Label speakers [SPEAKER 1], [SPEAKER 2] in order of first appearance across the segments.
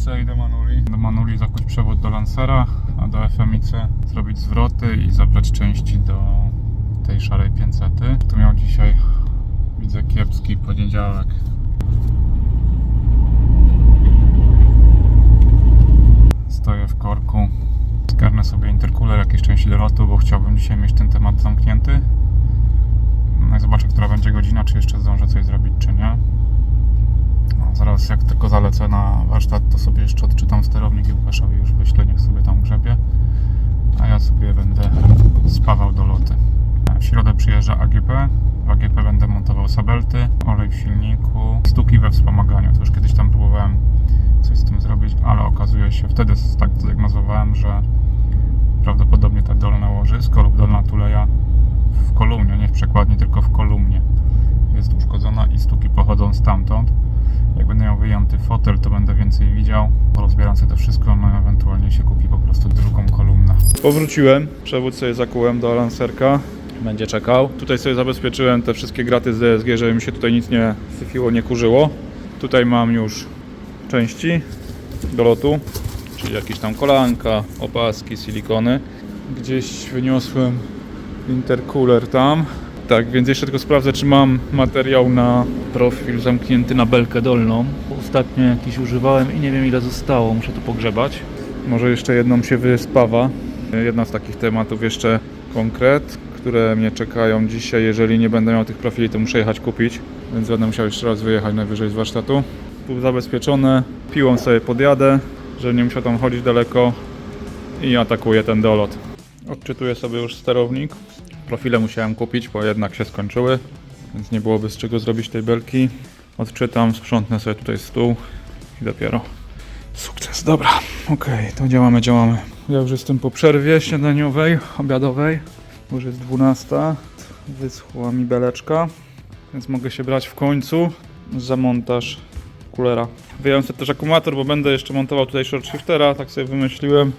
[SPEAKER 1] FMIC i do Manuli. Do Manuli zakuć przewód do Lancera, a do FMIC zrobić zwroty i zabrać części do tej szarej 500. Tu miał dzisiaj, widzę, kiepski poniedziałek. Stoję w korku. Zgarnę sobie intercooler, jakieś części do lotu, bo chciałbym dzisiaj mieć ten temat zamknięty. No i zobaczę, która będzie godzina, czy jeszcze zdążę coś zrobić, czy nie. Zaraz jak tylko zalecę na warsztat, to sobie jeszcze odczytam sterownik i Łukaszowi już wyślę, niech sobie tam grzebie. A ja sobie będę spawał do loty. W środę przyjeżdża AGP. W AGP będę montował sabelty, olej w silniku, stuki we wspomaganiu. To już kiedyś tam próbowałem coś z tym zrobić, ale okazuje się, wtedy tak zdiagnozowałem, że prawdopodobnie ta dolna łożysko lub dolna tuleja w kolumnie, nie w przekładni, tylko w kolumnie jest uszkodzona i stuki pochodzą stamtąd. Jak będę miał wyjęty fotel, to będę więcej widział. Porozbieram sobie to wszystko, no ewentualnie się kupi po prostu drugą kolumnę. Powróciłem, przewód sobie zakułem do lancerka. Będzie czekał. Tutaj sobie zabezpieczyłem te wszystkie graty z DSG, żeby mi się tutaj nic nie syfiło, nie kurzyło. Tutaj mam już części do lotu, czyli jakieś tam kolanka, opaski, silikony. Gdzieś wyniosłem intercooler tam. Tak, więc jeszcze tylko sprawdzę, czy mam materiał na profil zamknięty na belkę dolną. Ostatnio jakiś używałem i nie wiem ile zostało, muszę tu pogrzebać. Może jeszcze jedną się wyspawa. Jedna z takich tematów jeszcze konkret, które mnie czekają dzisiaj. Jeżeli nie będę miał tych profili, to muszę jechać kupić, więc będę musiał jeszcze raz wyjechać najwyżej z warsztatu. Tu zabezpieczone, piłą sobie podjadę, żeby nie musiał tam chodzić daleko i atakuję ten dolot. Odczytuję sobie już sterownik. Profile musiałem kupić, bo jednak się skończyły, więc nie byłoby z czego zrobić tej belki. Odczytam, sprzątnę sobie tutaj stół i dopiero sukces. Dobra, okej, to działamy, działamy. Ja już jestem po przerwie śniadaniowej, obiadowej. Już jest 12. Wyschła mi beleczka, więc mogę się brać w końcu za montaż kulera. Wyjąłem sobie też akumulator, bo będę jeszcze montował tutaj short shiftera, tak sobie wymyśliłem.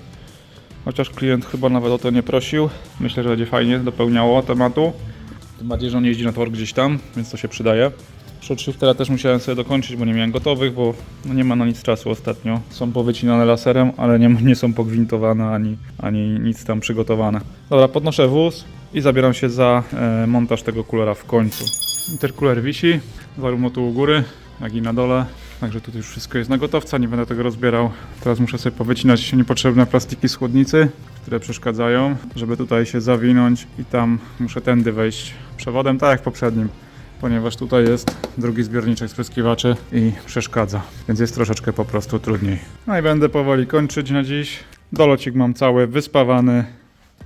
[SPEAKER 1] Chociaż klient chyba nawet o to nie prosił. Myślę, że będzie fajnie dopełniało tematu. Tym bardziej, że on jeździ na tor gdzieś tam, więc to się przydaje. Short shiftera też musiałem sobie dokończyć, bo nie miałem gotowych, bo no nie ma na nic czasu ostatnio. Są powycinane laserem, ale nie, nie są pogwintowane ani, ani nic tam przygotowane. Dobra, podnoszę wóz i zabieram się za e, montaż tego kulera w końcu. Intercooler wisi, zarówno tu u góry, jak i na dole. Także tutaj już wszystko jest na gotowca, nie będę tego rozbierał. Teraz muszę sobie powycinać niepotrzebne plastiki z chłodnicy, które przeszkadzają, żeby tutaj się zawinąć i tam muszę tędy wejść przewodem, tak jak poprzednim. Ponieważ tutaj jest drugi zbiorniczek spryskiwaczy i przeszkadza, więc jest troszeczkę po prostu trudniej. No i będę powoli kończyć na dziś. Dolocik mam cały wyspawany,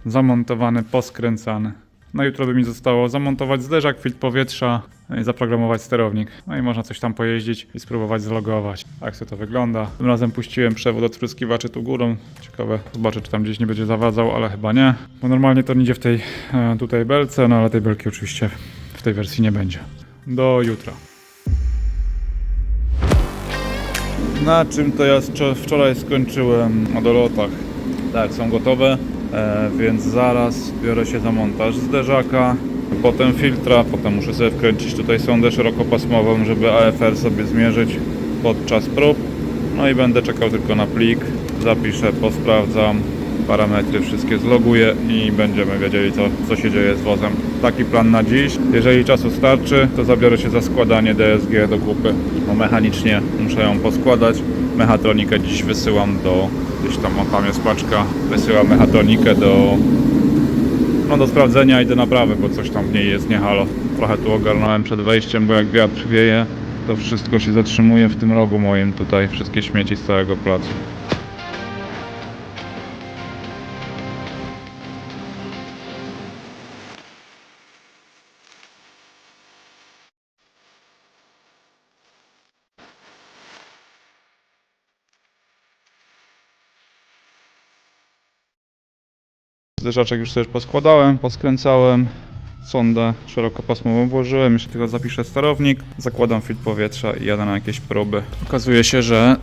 [SPEAKER 1] zamontowany, poskręcany. No jutro by mi zostało zamontować zderzak, filtr powietrza i zaprogramować sterownik. No i można coś tam pojeździć i spróbować zlogować. Jak to wygląda. Tym razem puściłem przewód od spryskiwaczy tu górą. Ciekawe, zobaczę czy tam gdzieś nie będzie zawadzał, ale chyba nie. Bo normalnie to idzie w tej e, tutaj belce, no ale tej belki oczywiście w tej wersji nie będzie. Do jutra. Na czym to ja wczor- wczoraj skończyłem o dolotach. Tak, są gotowe, e, więc zaraz biorę się za montaż zderzaka, potem filtra, potem muszę sobie wkręcić tutaj sondę szerokopasmową, żeby AFR sobie zmierzyć podczas prób. No i będę czekał tylko na plik, zapiszę, posprawdzam, parametry wszystkie zloguję i będziemy wiedzieli co, co się dzieje z wozem. Taki plan na dziś. Jeżeli czasu starczy, to zabiorę się za składanie DSG do kupy. No mechanicznie muszę ją poskładać. Mechatronikę dziś wysyłam do, gdzieś tam tam jest paczka, wysyłam mechatronikę do no do sprawdzenia i do naprawy, bo coś tam w niej jest nie halo. Trochę tu ogarnąłem przed wejściem, bo jak wiatr wieje, to wszystko się zatrzymuje w tym rogu moim tutaj, wszystkie śmieci z całego placu. Zderzaczek już sobie poskładałem, poskręcałem. Sondę szerokopasmową włożyłem, jeszcze tylko zapiszę sterownik, zakładam filtr powietrza i jadę na jakieś próby. Okazuje się, że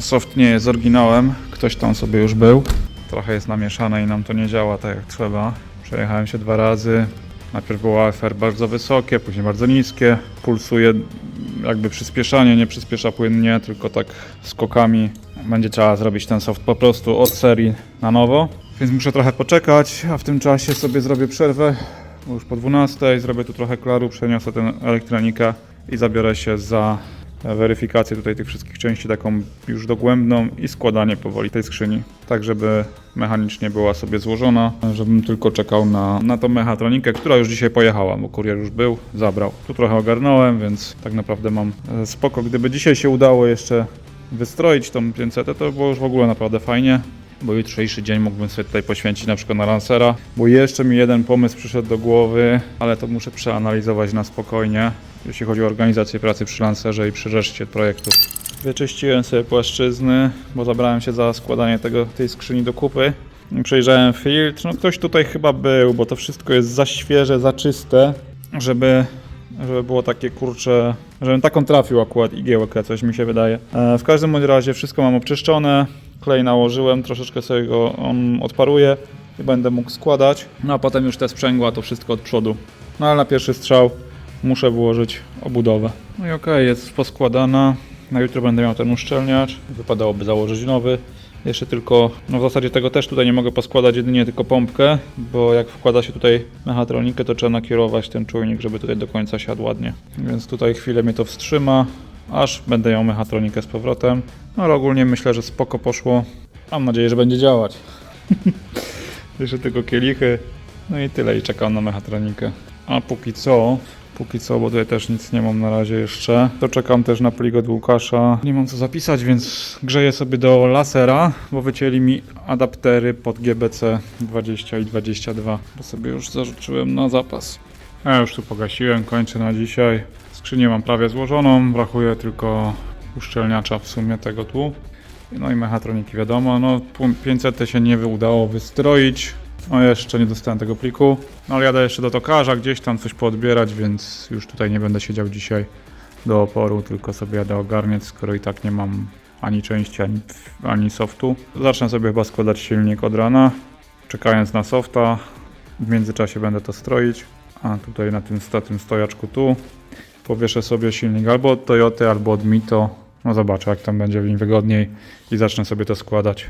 [SPEAKER 1] soft nie jest oryginałem, ktoś tam sobie już był. Trochę jest namieszane i nam to nie działa tak jak trzeba. Przejechałem się dwa razy. Najpierw było AFR bardzo wysokie, później bardzo niskie. Pulsuje jakby przyspieszanie nie przyspiesza płynnie, tylko tak skokami. Będzie trzeba zrobić ten soft po prostu od serii na nowo. Więc muszę trochę poczekać, a w tym czasie sobie zrobię przerwę. Bo już po 12 zrobię tu trochę klaru, przeniosę tę elektronikę i zabiorę się za weryfikację tutaj tych wszystkich części taką już dogłębną i składanie powoli tej skrzyni, tak żeby mechanicznie była sobie złożona, żebym tylko czekał na, na tą mechatronikę, która już dzisiaj pojechała, bo kurier już był, zabrał. Tu trochę ogarnąłem, więc tak naprawdę mam e, spoko. Gdyby dzisiaj się udało jeszcze wystroić tą 500, to by było już w ogóle naprawdę fajnie. Bo jutrzejszy dzień mógłbym sobie tutaj poświęcić na przykład na Lancera, bo jeszcze mi jeden pomysł przyszedł do głowy, ale to muszę przeanalizować na spokojnie, jeśli chodzi o organizację pracy przy Lancerze i przy reszcie projektów. Wyczyściłem sobie płaszczyzny, bo zabrałem się za składanie tego, tej skrzyni do kupy. Przejrzałem filtr, no ktoś tutaj chyba był, bo to wszystko jest za świeże, za czyste, żeby, żeby było takie kurcze, żebym taką trafił akurat igiełkę, coś mi się wydaje. E, w każdym bądź razie wszystko mam obczyszczone, klej nałożyłem, troszeczkę sobie go on odparuje i będę mógł składać. No a potem już te sprzęgła, to wszystko od przodu. No ale na pierwszy strzał muszę włożyć obudowę. No i okej, jest poskładana. Na jutro będę miał ten uszczelniacz. Wypadałoby założyć nowy. Jeszcze tylko, no w zasadzie tego też tutaj nie mogę poskładać, jedynie tylko pompkę, bo jak wkłada się tutaj mechatronikę, to trzeba nakierować ten czujnik, żeby tutaj do końca siadł ładnie. Więc tutaj chwilę mnie to wstrzyma, aż będę miał mechatronikę z powrotem. No ale ogólnie myślę, że spoko poszło. Mam nadzieję, że będzie działać. Jeszcze tylko kielichy. No i tyle i czekam na mechatronikę. A póki co, póki co, bo tutaj też nic nie mam na razie jeszcze, to czekam też na plik od Łukasza. Nie mam co zapisać, więc grzeję sobie do lasera, bo wycięli mi adaptery pod GBC 20 i 22, bo sobie już zarzuciłem na zapas. Ja już tu pogasiłem, kończę na dzisiaj. Skrzynię mam prawie złożoną, brakuje tylko uszczelniacza w sumie tego tu. No i mechatroniki wiadomo, no 500 się nie udało wystroić. No jeszcze nie dostałem tego pliku. No ale jadę jeszcze do tokarza gdzieś tam coś poodbierać, więc już tutaj nie będę siedział dzisiaj do oporu, tylko sobie jadę ogarniać, skoro i tak nie mam ani części, ani, ani softu. Zacznę sobie chyba składać silnik od rana, czekając na softa. W międzyczasie będę to stroić. A tutaj na tym, na tym stojaczku tu powieszę sobie silnik albo od Toyoty, albo od Mito. No zobaczę, jak tam będzie mi wygodniej i zacznę sobie to składać.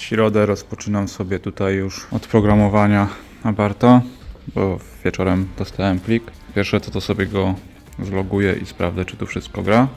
[SPEAKER 1] Środę rozpoczynam sobie tutaj już od programowania Abarta, bo wieczorem dostałem plik. Pierwsze co to sobie go zloguję i sprawdzę, czy tu wszystko gra.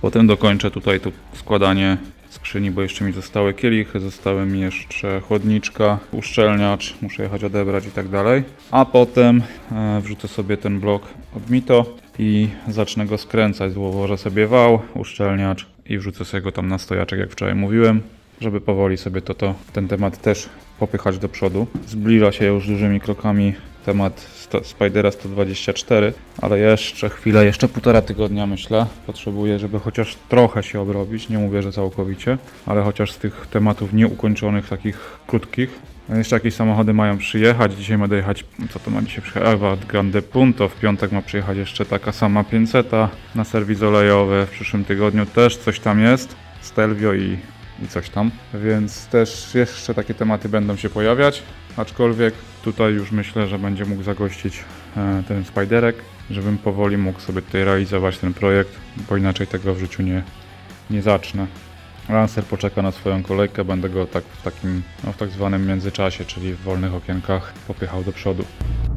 [SPEAKER 1] Potem dokończę tutaj to składanie skrzyni, bo jeszcze mi zostały kielichy, zostały mi jeszcze chłodniczka, uszczelniacz, muszę jechać odebrać i tak dalej. A potem e, wrzucę sobie ten blok od Mito i zacznę go skręcać. Złożę sobie wał, uszczelniacz i wrzucę sobie go tam na stojaczek, jak wczoraj mówiłem, żeby powoli sobie to, to ten temat też popychać do przodu. Zbliża się już dużymi krokami temat Spidera 124, ale jeszcze chwilę, jeszcze półtora tygodnia myślę, potrzebuję, żeby chociaż trochę się obrobić, nie mówię, że całkowicie, ale chociaż z tych tematów nieukończonych, takich krótkich. Jeszcze jakieś samochody mają przyjechać, dzisiaj ma dojechać, co to ma dzisiaj przyjechać, Ewa Grande Punto, w piątek ma przyjechać jeszcze taka sama 500 na serwis olejowy, w przyszłym tygodniu też coś tam jest, Stelvio i i coś tam. Więc też jeszcze takie tematy będą się pojawiać. Aczkolwiek tutaj już myślę, że będzie mógł zagościć e, ten Spiderek, żebym powoli mógł sobie tutaj realizować ten projekt, bo inaczej tego w życiu nie, nie zacznę. Lancer poczeka na swoją kolejkę, będę go tak w takim, no w tak zwanym międzyczasie, czyli w wolnych okienkach popychał do przodu.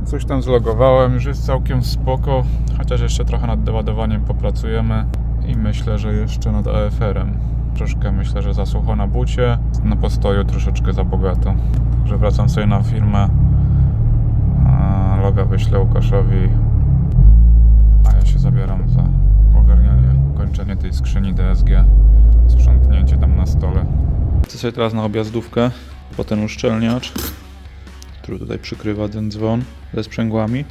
[SPEAKER 1] Coś tam zlogowałem, już jest całkiem spoko, chociaż jeszcze trochę nad doładowaniem popracujemy i myślę, że jeszcze nad AFR-em. Troszkę myślę, że za sucho na bucie, na postoju troszeczkę za bogato. Także wracam sobie na firmę, loga wyślę Łukaszowi, a ja się zabieram za ogarnianie, kończenie tej skrzyni DSG, sprzątnięcie tam na stole. Chcę sobie teraz na objazdówkę po ten uszczelniacz, który tutaj przykrywa ten dzwon ze sprzęgłami.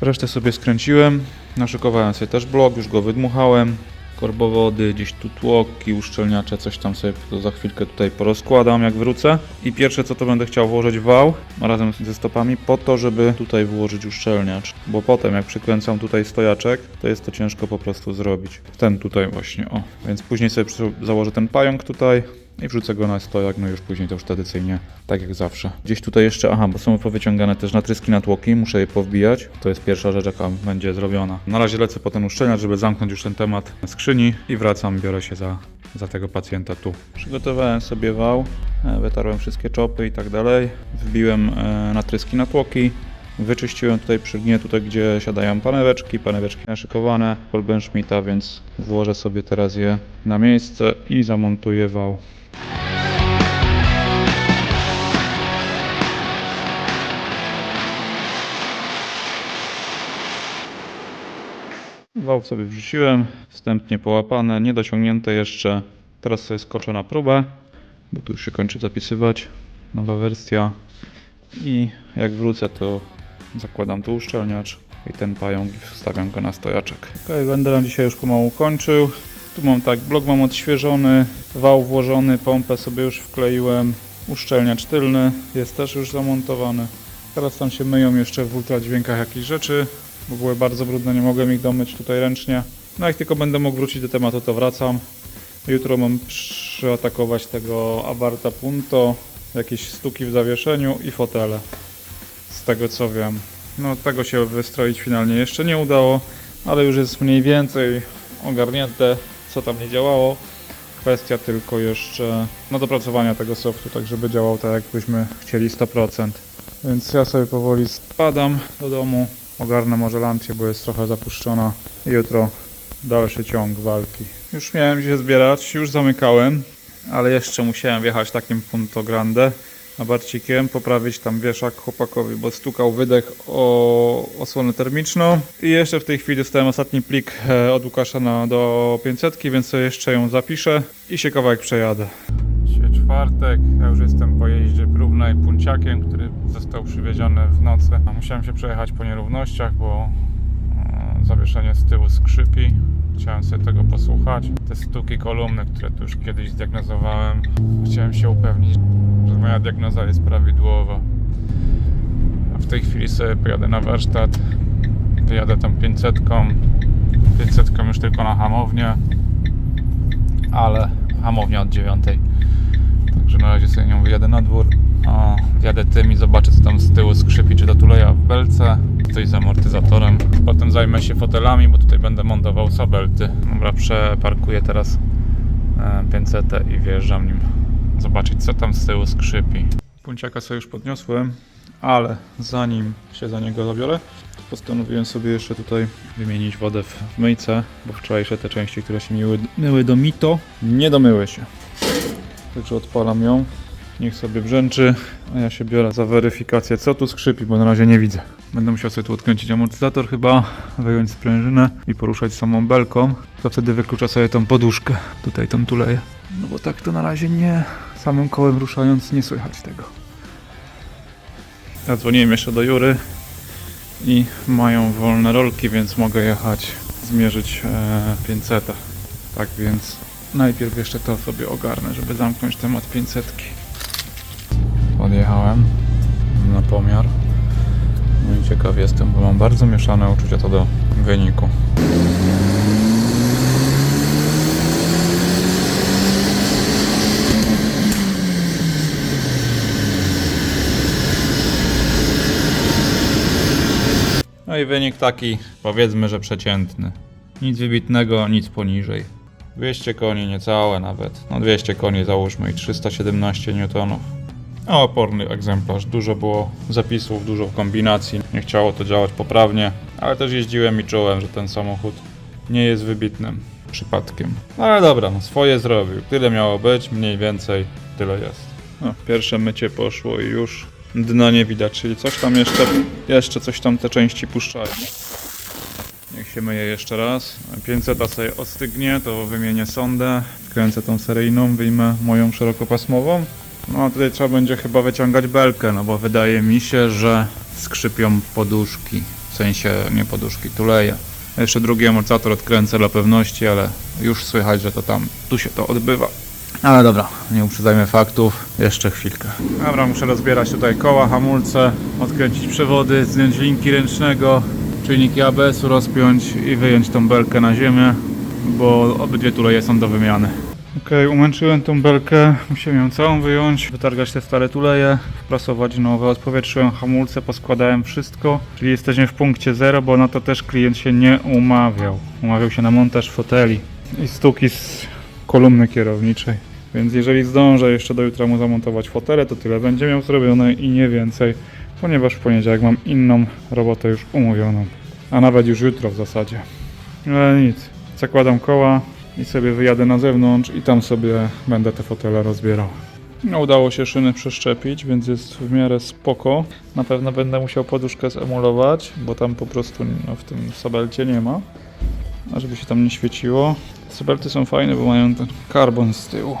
[SPEAKER 1] Resztę sobie skręciłem, naszykowałem sobie też blok, już go wydmuchałem. Korbowody, gdzieś tu tłoki, uszczelniacze, coś tam sobie to za chwilkę tutaj porozkładam jak wrócę. I pierwsze co to będę chciał włożyć wał razem ze stopami po to, żeby tutaj włożyć uszczelniacz. Bo potem jak przykręcam tutaj stojaczek, to jest to ciężko po prostu zrobić. Ten tutaj właśnie, o. Więc później sobie założę ten pająk tutaj i wrzucę go na stojak, no już później to już tradycyjnie, tak jak zawsze. Gdzieś tutaj jeszcze, aha, bo są powyciągane też natryski na tłoki, muszę je powbijać. To jest pierwsza rzecz, jaka będzie zrobiona. Na razie lecę po ten żeby zamknąć już ten temat skrzyni i wracam, biorę się za, za tego pacjenta tu. Przygotowałem sobie wał, e, wytarłem wszystkie czopy i tak dalej, wbiłem e, natryski na tłoki, Wyczyściłem tutaj przy tutaj gdzie siadają paneweczki, paneweczki naszykowane, Kolben Schmidta, więc włożę sobie teraz je na miejsce i zamontuję wał. Wał sobie wrzuciłem, wstępnie połapane, niedociągnięte jeszcze. Teraz sobie skoczę na próbę, bo tu już się kończy zapisywać. Nowa wersja. I jak wrócę, to zakładam tu uszczelniacz i ten pająk i wstawiam go na stojaczek. Ok, będę na dzisiaj już pomału kończył. Tu mam tak, blok mam odświeżony, wał włożony, pompę sobie już wkleiłem, uszczelniacz tylny jest też już zamontowany. Teraz tam się myją jeszcze w ultradźwiękach jakieś rzeczy, bo były bardzo brudne, nie mogłem ich domyć tutaj ręcznie. No jak tylko będę mógł wrócić do tematu, to wracam. Jutro mam przyatakować tego Abarta Punto, jakieś stuki w zawieszeniu i fotele z tego co wiem. No tego się wystroić finalnie jeszcze nie udało, ale już jest mniej więcej ogarnięte, co tam nie działało. Kwestia tylko jeszcze no, dopracowania tego softu, tak żeby działał tak jakbyśmy chcieli 100%. Więc ja sobie powoli spadam do domu, ogarnę może lampcie, bo jest trochę zapuszczona jutro dalszy ciąg walki. Już miałem się zbierać, już zamykałem, ale jeszcze musiałem wjechać takim Punto Grande Abarcikiem, poprawić tam wieszak chłopakowi, bo stukał wydech o osłonę termiczną. I jeszcze w tej chwili dostałem ostatni plik e, od Łukasza na, do 500, więc jeszcze ją zapiszę i się kawałek przejadę. Dzisiaj czwartek, ja już jestem po jeździe próbnej punciakiem, który został przywieziony w nocy. Musiałem się przejechać po nierównościach, bo e, zawieszenie z tyłu skrzypi. Chciałem sobie tego posłuchać. Te stuki kolumny, które tu już kiedyś zdiagnozowałem, chciałem się upewnić, że moja diagnoza jest prawidłowa. A w tej chwili sobie pojadę na warsztat, wyjadę tam 500. 500 już tylko na hamownię, ale hamownia od 9. Także na razie sobie nią wyjadę na dwór. O, wjadę tym i zobaczę co tam z tyłu skrzypi, czy to tuleja w belce, coś z amortyzatorem. Potem zajmę się fotelami, bo tutaj będę montował sabelty. Dobra, przeparkuję teraz e, 500 i wjeżdżam nim zobaczyć co tam z tyłu skrzypi. Punciaka sobie już podniosłem, ale zanim się za niego zabiorę, postanowiłem sobie jeszcze tutaj wymienić wodę w myjce, bo wczorajsze te części, które się myły, myły do mito, nie domyły się. Także odpalam ją, niech sobie brzęczy, a ja się biorę za weryfikację co tu skrzypi, bo na razie nie widzę. Będę musiał sobie tu odkręcić amortyzator chyba, wyjąć sprężynę i poruszać samą belką, to wtedy wyklucza sobie tą poduszkę, tutaj tą tuleję. No bo tak to na razie nie, samym kołem ruszając nie słychać tego. Zadzwoniłem jeszcze do Jury i mają wolne rolki, więc mogę jechać zmierzyć e, 500. Tak więc najpierw jeszcze to sobie ogarnę, żeby zamknąć temat 500. Podjechałem na pomiar. No i ciekaw jestem, bo mam bardzo mieszane uczucia co do wyniku. No i wynik taki, powiedzmy, że przeciętny. Nic wybitnego, nic poniżej. 200 koni, niecałe nawet. No 200 koni załóżmy i 317 newtonów. A oporny egzemplarz. Dużo było zapisów, dużo kombinacji. Nie chciało to działać poprawnie, ale też jeździłem i czułem, że ten samochód nie jest wybitnym przypadkiem. No ale dobra, no swoje zrobił. Tyle miało być, mniej więcej tyle jest. No, pierwsze mycie poszło i już dna nie widać, czyli coś tam jeszcze, jeszcze coś tam te części puszczają. Niech się myje jeszcze raz. 500 sobie ostygnie, to wymienię sondę, wkręcę tą seryjną, wyjmę moją szerokopasmową. No tutaj trzeba będzie chyba wyciągać belkę, no bo wydaje mi się, że skrzypią poduszki. W sensie nie poduszki, tuleje. Jeszcze drugi amortyzator odkręcę dla pewności, ale już słychać, że to tam, tu się to odbywa. Ale dobra, nie uprzedzajmy faktów, jeszcze chwilkę. Dobra, muszę rozbierać tutaj koła, hamulce, odkręcić przewody, zdjąć linki ręcznego, czujniki ABS-u rozpiąć i wyjąć tą belkę na ziemię, bo obydwie tuleje są do wymiany. Okej, umęczyłem tą belkę, musiałem ją całą wyjąć, wytargać te stare tuleje, wprasować nowe, odpowietrzyłem hamulce, poskładałem wszystko, czyli jesteśmy w punkcie zero, bo na to też klient się nie umawiał. Umawiał się na montaż foteli i stuki z kolumny kierowniczej. Więc jeżeli zdążę jeszcze do jutra mu zamontować fotele, to tyle będzie miał zrobione i nie więcej, ponieważ w poniedziałek mam inną robotę już umówioną, a nawet już jutro w zasadzie. Ale nic, zakładam koła i sobie wyjadę na zewnątrz i tam sobie będę te fotele rozbierał. No, udało się szyny przeszczepić, więc jest w miarę spoko. Na pewno będę musiał poduszkę zemulować, bo tam po prostu no, w tym sabelcie nie ma. A żeby się tam nie świeciło. Sabelty są fajne, bo mają ten karbon z tyłu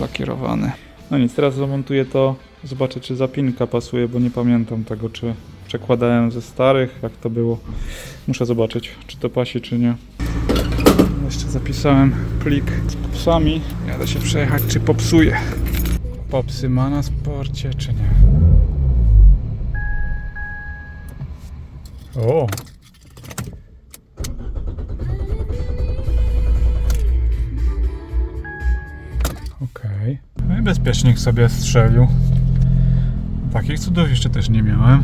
[SPEAKER 1] lakierowany. No nic, teraz zamontuję to. Zobaczę, czy zapinka pasuje, bo nie pamiętam tego, czy przekładałem ze starych, jak to było. Muszę zobaczyć, czy to pasi, czy nie. Jeszcze zapisałem plik z popsami. Jadę się przejechać, czy popsuje. Popsy ma na sporcie, czy nie? O! Okej. No i bezpiecznik sobie strzelił. Takich cudów jeszcze też nie miałem.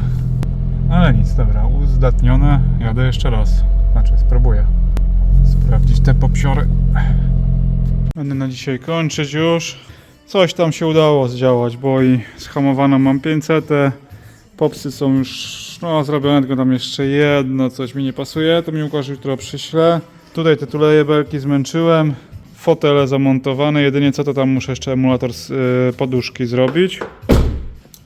[SPEAKER 1] Ale nic, dobra, uzdatnione. Jadę jeszcze raz. Znaczy, spróbuję sprawdzić te popsiory. Będę na dzisiaj kończyć już. Coś tam się udało zdziałać, bo i schamowaną mam 500. Popsy są już no, zrobione, tylko tam jeszcze jedno, coś mi nie pasuje. To mi Łukasz jutro przyśle. Tutaj te tuleje belki zmęczyłem. Fotele zamontowane. Jedynie co to tam muszę jeszcze emulator z y, poduszki zrobić.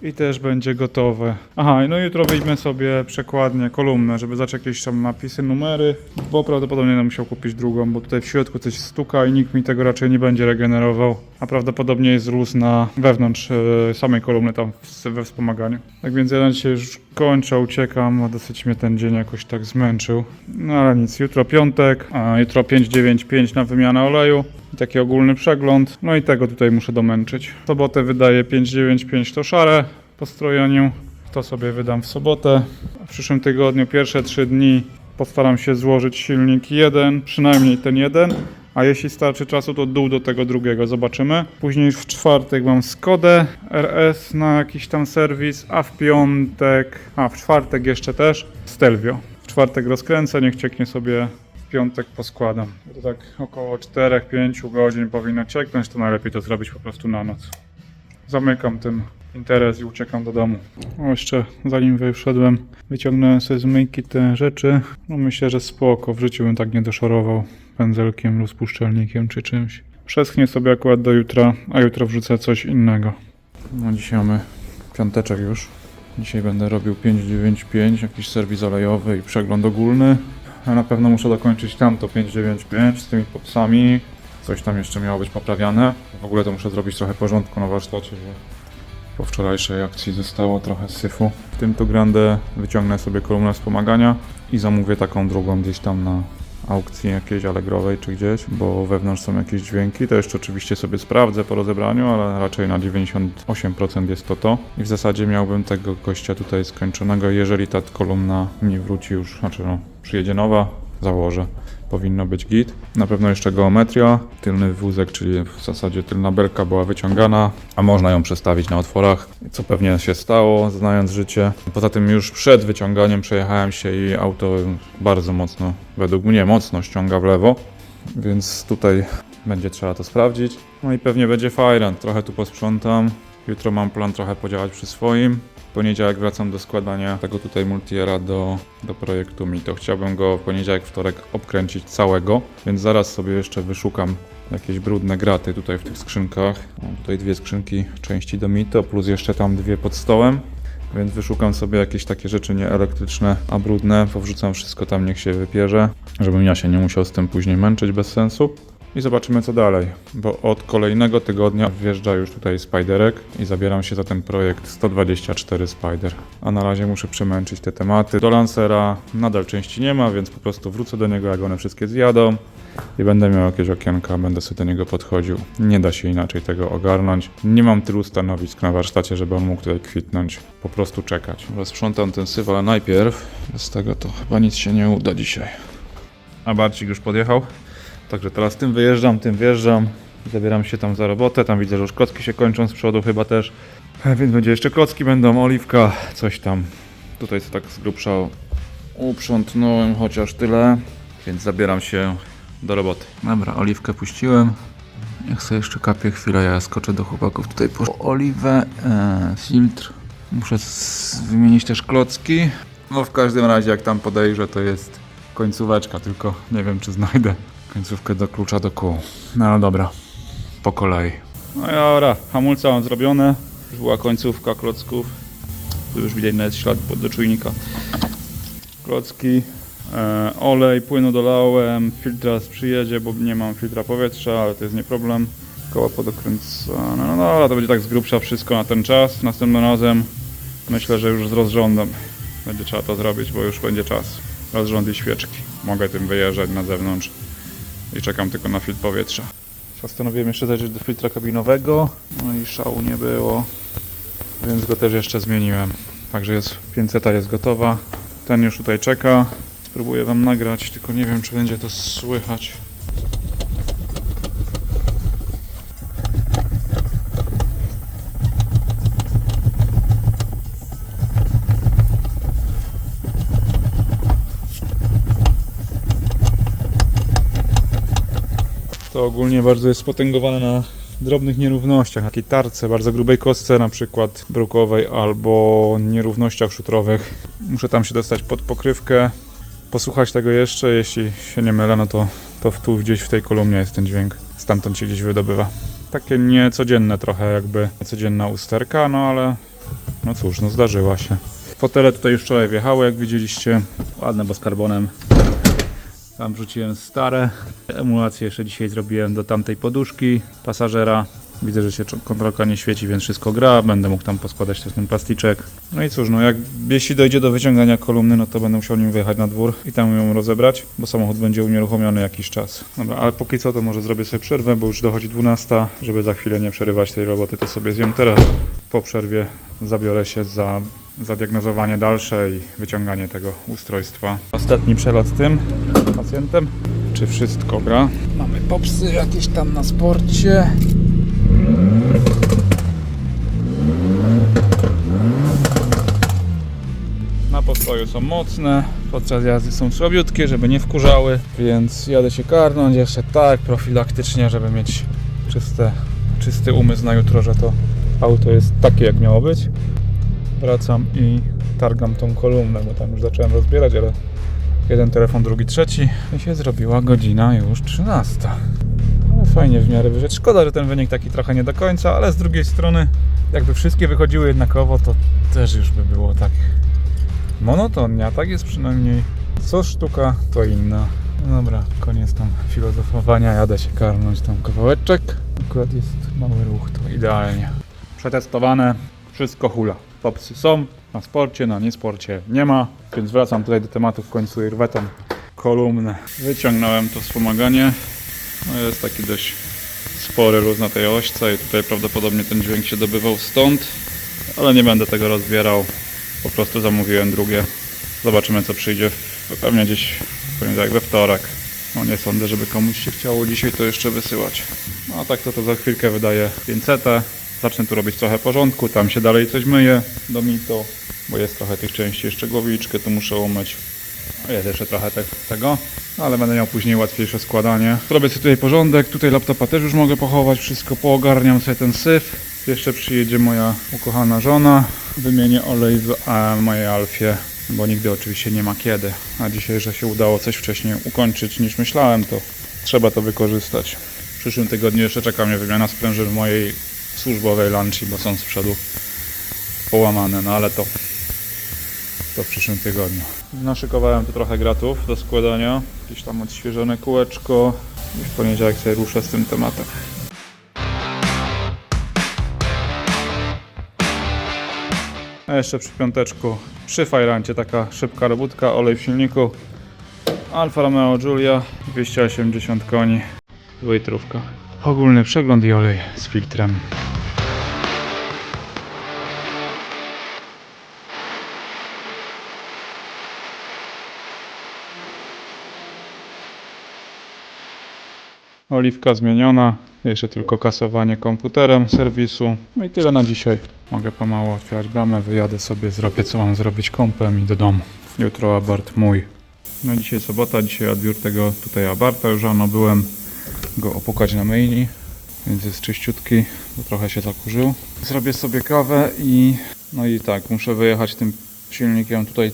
[SPEAKER 1] I też będzie gotowe. Aha, no jutro wyjmę sobie przekładnię, kolumnę, żeby zacząć jakieś tam napisy, numery, bo prawdopodobnie będę musiał kupić drugą, bo tutaj w środku coś stuka i nikt mi tego raczej nie będzie regenerował. A prawdopodobnie jest luz na wewnątrz e, samej kolumny, tam we wspomaganiu. Tak więc ja na dzisiaj już kończę, uciekam, a dosyć mnie ten dzień jakoś tak zmęczył. No ale nic, jutro piątek, a jutro 595 na wymianę oleju. Taki ogólny przegląd. No i tego tutaj muszę domęczyć. W sobotę wydaję 595 to szare po strojeniu. To sobie wydam w sobotę. W przyszłym tygodniu pierwsze trzy dni postaram się złożyć silnik jeden, przynajmniej ten jeden. A jeśli starczy czasu, to dół do tego drugiego, zobaczymy. Później w czwartek mam Skodę RS na jakiś tam serwis, a w piątek, a w czwartek jeszcze też Stelvio. W czwartek rozkręcę, niech cieknie sobie piątek poskładam. To tak około 4-5 godzin powinno cieknąć, to najlepiej to zrobić po prostu na noc. Zamykam ten interes i uciekam do domu. O, jeszcze zanim wyszedłem, wyciągnąłem sobie z myjki te rzeczy. No myślę, że spoko, w życiu bym tak nie doszorował pędzelkiem, rozpuszczalnikiem czy czymś. Przeschnie sobie akurat do jutra, a jutro wrzucę coś innego. No dzisiaj mamy piąteczek już. Dzisiaj będę robił 595, jakiś serwis olejowy i przegląd ogólny. Ja na pewno muszę dokończyć tamto 595 z tymi popsami. Coś tam jeszcze miało być poprawiane. W ogóle to muszę zrobić trochę porządku na warsztacie, bo po wczorajszej akcji zostało trochę syfu. W tym tu Grande wyciągnę sobie kolumnę wspomagania i zamówię taką drugą gdzieś tam na aukcji jakiejś allegrowej czy gdzieś, bo wewnątrz są jakieś dźwięki. To jeszcze oczywiście sobie sprawdzę po rozebraniu, ale raczej na 98% jest to to. I w zasadzie miałbym tego gościa tutaj skończonego, jeżeli ta kolumna mi wróci już, znaczy no, przyjedzie nowa, założę. Powinno być git. Na pewno jeszcze geometria. Tylny wózek, czyli w zasadzie tylna belka była wyciągana, a można ją przestawić na otworach, co pewnie się stało, znając życie. Poza tym już przed wyciąganiem przejechałem się i auto bardzo mocno, według mnie mocno ściąga w lewo, więc tutaj będzie trzeba to sprawdzić. No i pewnie będzie fajnie, trochę tu posprzątam. Jutro mam plan trochę podziałać przy swoim. W poniedziałek wracam do składania tego tutaj multiera do, do projektu mi. To chciałbym go w poniedziałek, wtorek obkręcić całego, więc zaraz sobie jeszcze wyszukam jakieś brudne graty tutaj w tych skrzynkach. Mam tutaj dwie skrzynki części do Mito, plus jeszcze tam dwie pod stołem. Więc wyszukam sobie jakieś takie rzeczy nieelektryczne, a brudne, powrzucam wszystko tam, niech się wypierze, żebym ja się nie musiał z tym później męczyć bez sensu. I zobaczymy co dalej, bo od kolejnego tygodnia wjeżdża już tutaj Spiderek i zabieram się za ten projekt 124 Spider. A na razie muszę przemęczyć te tematy. Do Lancera nadal części nie ma, więc po prostu wrócę do niego, jak one wszystkie zjadą i będę miał jakieś okienka, będę sobie do niego podchodził. Nie da się inaczej tego ogarnąć. Nie mam tylu stanowisk na warsztacie, żeby on mógł tutaj kwitnąć. Po prostu czekać. Rozprzątam ten syf, ale najpierw z tego to chyba nic się nie uda dzisiaj. A Barcik już podjechał? Także teraz tym wyjeżdżam, tym wjeżdżam Zabieram się tam za robotę, tam widzę, że już klocki się kończą z przodu chyba też. E, Więc będzie jeszcze klocki będą, oliwka, coś tam. Tutaj co tak z grubsza uprzątnąłem chociaż tyle, więc zabieram się do roboty. Dobra, oliwkę puściłem. Niech sobie jeszcze kapie chwilę, ja skoczę do chłopaków tutaj po oliwę, e, filtr. Muszę wymienić też klocki. No w każdym razie jak tam podejrzę to jest końcóweczka, tylko nie wiem czy znajdę końcówkę do klucza do kół. No ale dobra, po kolei. No dobra, hamulce mam zrobione. Już była końcówka klocków. Tu już widać nawet ślad do czujnika. Klocki, e, olej, płynu dolałem, filtr teraz przyjedzie, bo nie mam filtra powietrza, ale to jest nie problem. Koła podokręcane, no dobra, to będzie tak z grubsza wszystko na ten czas. Następnym razem myślę, że już z rozrządem będzie trzeba to zrobić, bo już będzie czas. Rozrząd i świeczki. Mogę tym wyjeżdżać na zewnątrz i czekam tylko na filtr powietrza. Postanowiłem jeszcze zajrzeć do filtra kabinowego, no i szału nie było, więc go też jeszcze zmieniłem. Także jest 500 jest gotowa. Ten już tutaj czeka. Spróbuję wam nagrać, tylko nie wiem czy będzie to słychać. To ogólnie bardzo jest spotęgowane na drobnych nierównościach, takiej tarce, bardzo grubej kostce, na przykład brukowej, albo nierównościach szutrowych. Muszę tam się dostać pod pokrywkę, posłuchać tego jeszcze, jeśli się nie mylę, no to, to tu gdzieś w tej kolumnie jest ten dźwięk, stamtąd się gdzieś wydobywa. Takie niecodzienne trochę jakby, niecodzienna usterka, no ale no cóż, no zdarzyła się. Fotele tutaj już wczoraj wjechały, jak widzieliście, ładne, bo z karbonem. Tam wrzuciłem stare. Emulację jeszcze dzisiaj zrobiłem do tamtej poduszki pasażera. Widzę, że się kontrolka nie świeci, więc wszystko gra. Będę mógł tam poskładać też ten plasticzek. No i cóż, no jak jeśli dojdzie do wyciągania kolumny, no to będę musiał nim wyjechać na dwór i tam ją rozebrać, bo samochód będzie unieruchomiony jakiś czas. Dobra, ale póki co to może zrobię sobie przerwę, bo już dochodzi 12, żeby za chwilę nie przerywać tej roboty, to sobie zjem teraz. Po przerwie zabiorę się za zadiagnozowanie dalsze i wyciąganie tego ustrojstwa. Ostatni przelot tym pacjentem. Czy wszystko gra? Mamy popsy jakieś tam na sporcie. Na postoju są mocne, podczas jazdy są słabiutkie, żeby nie wkurzały, więc jadę się karnąć jeszcze tak profilaktycznie, żeby mieć czyste, czysty umysł na jutro, że to auto jest takie jak miało być. Wracam i targam tą kolumnę, bo tam już zacząłem rozbierać, ale jeden telefon, drugi, trzeci i się zrobiła godzina już 13. Ale fajnie w miarę wyszedł. Szkoda, że ten wynik taki trochę nie do końca, ale z drugiej strony jakby wszystkie wychodziły jednakowo, to też już by było tak monotonnie, a tak jest przynajmniej co sztuka, to inna. No dobra, koniec tam filozofowania, jadę się karnąć tam kawałeczek. Akurat jest mały ruch, to idealnie. Przetestowane, wszystko hula. Popsy są, na sporcie, na niesporcie nie ma, więc wracam tutaj do tematu w końcu i kolumnę. Wyciągnąłem to wspomaganie. No jest taki dość spory luz na tej ośce i tutaj prawdopodobnie ten dźwięk się dobywał stąd, ale nie będę tego rozbierał. Po prostu zamówiłem drugie. Zobaczymy co przyjdzie pewnie gdzieś poniedziałek, we wtorek. No nie sądzę, żeby komuś się chciało dzisiaj to jeszcze wysyłać. No a tak to, to za chwilkę wydaje 500. Zacznę tu robić trochę porządku, tam się dalej coś myje do mito, bo jest trochę tych części, jeszcze głowiczkę tu muszę umyć. Jest jeszcze trochę te, tego, no, ale będę miał później łatwiejsze składanie. Zrobię sobie tutaj porządek, tutaj laptopa też już mogę pochować, wszystko poogarniam sobie ten syf. Jeszcze przyjedzie moja ukochana żona, wymienię olej w e, mojej Alfie, bo nigdy oczywiście nie ma kiedy. A dzisiaj, że się udało coś wcześniej ukończyć niż myślałem, to trzeba to wykorzystać. W przyszłym tygodniu jeszcze czeka mnie wymiana sprężyn w mojej służbowej lunchi, bo są z przodu połamane, no ale to to w przyszłym tygodniu. Naszykowałem tu trochę gratów do składania. Jakieś tam odświeżone kółeczko. I w poniedziałek sobie ruszę z tym tematem. A jeszcze przy piąteczku, przy fajrancie taka szybka robótka, olej w silniku. Alfa Romeo Giulia, 280 koni, dwójtrówka. Ogólny przegląd i olej z filtrem. Oliwka zmieniona, Jeszcze tylko kasowanie komputerem serwisu. No i tyle na dzisiaj. Mogę pomału otwierać bramę, wyjadę sobie, zrobię co mam zrobić kąpem i do domu. Jutro abart mój. No dzisiaj sobota, dzisiaj odbiór tego tutaj abarta. Już rano byłem go opukać na myjni, więc jest czyściutki, bo trochę się zakurzył. Zrobię sobie kawę i no i tak, muszę wyjechać tym silnikiem tutaj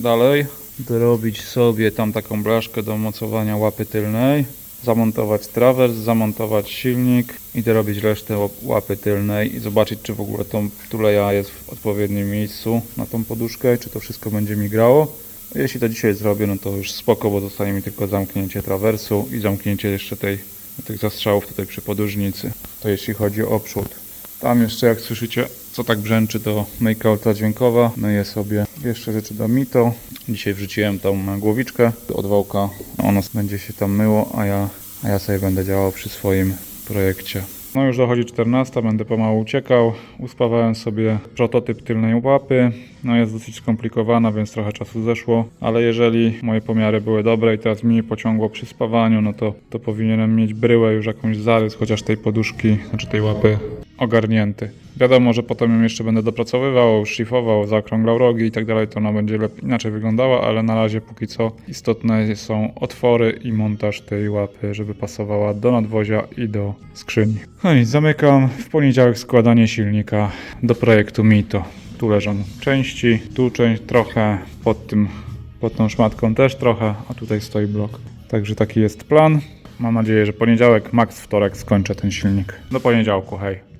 [SPEAKER 1] dalej, dorobić sobie tam taką blaszkę do mocowania łapy tylnej, zamontować trawers, zamontować silnik i dorobić resztę łap- łapy tylnej i zobaczyć czy w ogóle tą tuleja jest w odpowiednim miejscu na tą poduszkę, czy to wszystko będzie mi grało. Jeśli to dzisiaj zrobię, no to już spoko, bo zostanie mi tylko zamknięcie trawersu i zamknięcie jeszcze tej, tych zastrzałów tutaj przy podłużnicy. To jeśli chodzi o przód. Tam jeszcze jak słyszycie, co tak brzęczy, to myjka ultradźwiękowa. Myję sobie jeszcze rzeczy do Mito. Dzisiaj wrzuciłem tą głowiczkę od wałka. Ono będzie się tam myło, a ja, a ja sobie będę działał przy swoim projekcie. No już dochodzi 14, będę pomału uciekał. Uspawałem sobie prototyp tylnej łapy. No jest dosyć skomplikowana, więc trochę czasu zeszło, ale jeżeli moje pomiary były dobre i teraz mi pociągło przy spawaniu, no to, to powinienem mieć bryłę już jakąś zarys, chociaż tej poduszki, znaczy tej łapy ogarnięty. Wiadomo, że potem ją jeszcze będę dopracowywał, szlifował, zaokrąglał rogi i tak dalej, to ona będzie lepiej, inaczej wyglądała, ale na razie póki co istotne są otwory i montaż tej łapy, żeby pasowała do nadwozia i do skrzyni. No i zamykam w poniedziałek składanie silnika do projektu Mito. Tu leżą części, tu część trochę, pod tym, pod tą szmatką też trochę, a tutaj stoi blok. Także taki jest plan. Mam nadzieję, że poniedziałek, max wtorek skończę ten silnik. Do poniedziałku, hej.